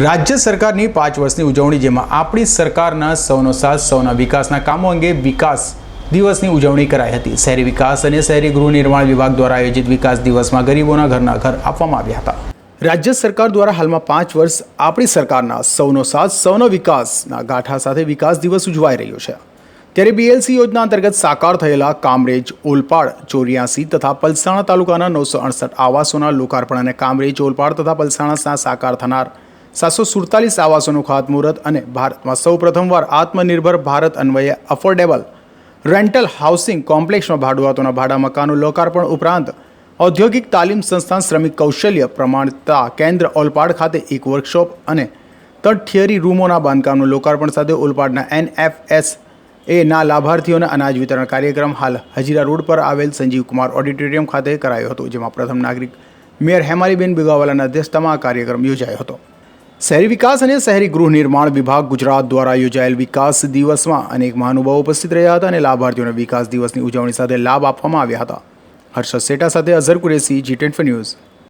રાજ્ય સરકારની પાંચ વર્ષની ઉજવણી જેમાં આપણી સરકારના સૌનો સાથ, સૌના વિકાસના કામો અંગે વિકાસ દિવસની ઉજવણી કરાઈ હતી. શહેરી વિકાસ અને શહેરી ગૃહ નિર્માણ વિભાગ દ્વારા આયોજિત વિકાસ દિવસમાં ગરીબોના ઘરના ઘર આપવામાં આવ્યા હતા. રાજ્ય સરકાર દ્વારા હાલમાં પાંચ વર્ષ આપણી સરકારના સૌનો સાથ, સૌનો વિકાસના ગાંઠા સાથે વિકાસ દિવસ ઉજવાઈ રહ્યો છે. ત્યારે બીએલસી યોજના અંતર્ગત સાકાર થયેલા કામરેજ, ઓલપાડ, ચોર્યાસી તથા પલસાણા તાલુકાના નવસો અડસઠ આવાસોના લોકાર્પણ અને કામરેજ, ઓલપાડ તથા પલસાણા સાકાર થનાર સાતસો સુડતાલીસ આવાસોનું ખાતમુહૂર્ત અને ભારતમાં સૌ પ્રથમવાર આત્મનિર્ભર ભારત અન્વયે અફોર્ડેબલ રેન્ટલ હાઉસિંગ કોમ્પ્લેક્સમાં ભાડુઆતોના ભાડા મકાનો લોકાર્પણ ઉપરાંત ઔદ્યોગિક તાલીમ સંસ્થાન શ્રમિક કૌશલ્ય પ્રમાણતા કેન્દ્ર ઓલપાડ ખાતે એક વર્કશોપ અને ત્રણ થિયરી રૂમોના બાંધકામનું લોકાર્પણ સાથે ઓલપાડના એનએફએસ એના લાભાર્થીઓને અનાજ વિતરણ કાર્યક્રમ હાલ હજીરા રોડ પર આવેલ સંજીવ કુમાર ઓડિટોરિયમ ખાતે કરાયો હતો, જેમાં પ્રથમ નાગરિક મેયર હેમાલીબેન બિગાવાલાના અધ્યક્ષતામાં આ કાર્યક્રમ યોજાયો હતો. શહેરી વિકાસ અને શહેરી ગૃહ નિર્માણ વિભાગ ગુજરાત દ્વારા યોજાયેલ વિકાસ દિવસમાં અનેક મહાનુભાવો ઉપસ્થિત રહ્યા હતા અને લાભાર્થીઓને વિકાસ દિવસની ઉજવણી સાથે લાભ આપવામાં આવ્યા હતા. હર્ષદ સેટા સાથે અઝર કુરેશી જી ટેન્ટ ન્યૂઝ